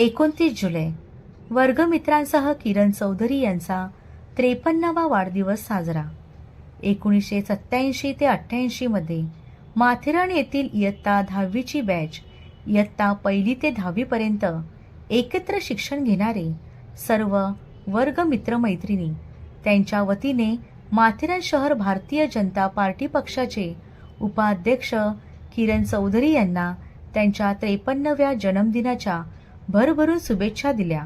एकोणतीस जुलै. वर्गमित्रांसह किरण चौधरी यांचा त्रेपन्नावा वाढदिवस साजरा. एकोणीसशे सत्याऐंशी ते अठ्ठ्याऐंशीमध्ये माथेरान येथील इयत्ता दहावीची बॅच इयत्ता पहिली ते दहावीपर्यंत एकत्र शिक्षण घेणारे सर्व वर्ग मित्रमैत्रिणी त्यांच्या वतीने माथेरान शहर भारतीय जनता पार्टी पक्षाचे उपाध्यक्ष किरण चौधरी यांना त्यांच्या त्रेपन्नव्या जन्मदिनाच्या भरभरून शुभेच्छा दिल्या.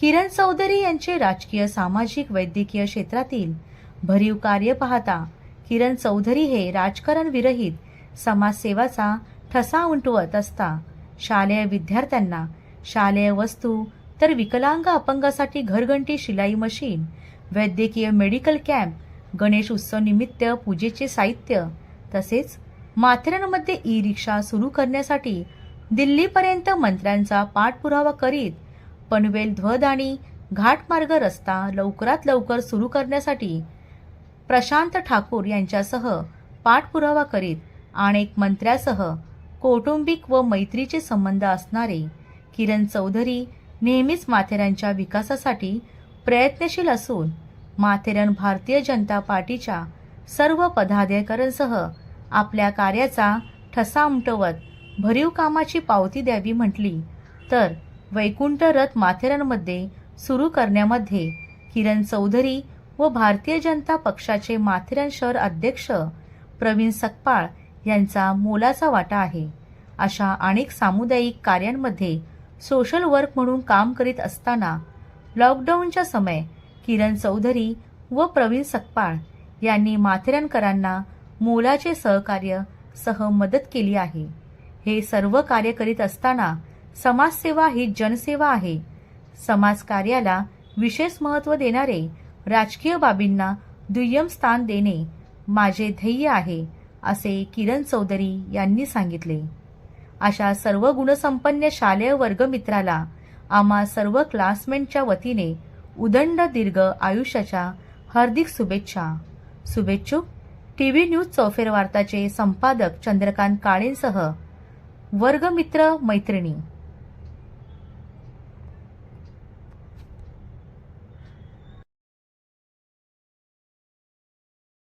किरण चौधरी यांचे राजकीय सामाजिक वैद्यकीय क्षेत्रातील भरीव कार्य पाहता किरण चौधरी हे राजकारण विरहित समाजसेवाचा ठसा उमटवत असता. शालेय विद्यार्थ्यांना शालेय वस्तू तर विकलांग अपंगासाठी घरघंटी शिलाई मशीन वैद्यकीय मेडिकल कॅम्प गणेश उत्सव निमित्त पूजेचे साहित्य तसेच माथेरानमध्ये ई रिक्षा सुरू करण्यासाठी दिल्लीपर्यंत मंत्र्यांचा पाठपुरावा करीत पनवेल ध्वद आणि घाटमार्ग रस्ता लवकरात लवकर सुरू करण्यासाठी प्रशांत ठाकूर यांच्यासह पाठपुरावा करीत अनेक मंत्र्यासह कौटुंबिक व मैत्रीचे संबंध असणारे किरण चौधरी नेहमीच माथेरानच्या विकासासाठी प्रयत्नशील असून माथेरान भारतीय जनता पार्टीच्या सर्व पदाधिकाऱ्यांसह आपल्या कार्याचा ठसा उमटवत भरीव कामाची पावती द्यावी म्हटली तर वैकुंठ रथ माथेरानमध्ये सुरू करण्यामध्ये किरण चौधरी व भारतीय जनता पक्षाचे माथेरान शहर अध्यक्ष प्रवीण सकपाळ यांचा मोलाचा वाटा आहे. अशा अनेक सामुदायिक कार्यांमध्ये सोशल वर्क म्हणून काम करीत असताना लॉकडाऊनच्या समय किरण चौधरी व प्रवीण सकपाळ यांनी माथेरानकरांना मोलाचे सहकार्य सह मदत केली आहे. हे सर्व कार्य करीत असताना समाजसेवा ही जनसेवा आहे. समाजकार्याला विशेष महत्त्व देणारे राजकीय बाबींना दुय्यम स्थान देणे माझे ध्येय आहे असे किरण चौधरी यांनी सांगितले. अशा सर्व गुणसंपन्न शालेय वर्गमित्राला आम्हा सर्व क्लासमेटच्या वतीने उदंड दीर्घ आयुष्याच्या हार्दिक शुभेच्छा. शुभेच्छुक टी व्ही न्यूज चौफेर वार्ताचे संपादक चंद्रकांत काळेंसह वर्गमित्र मैत्रिणी.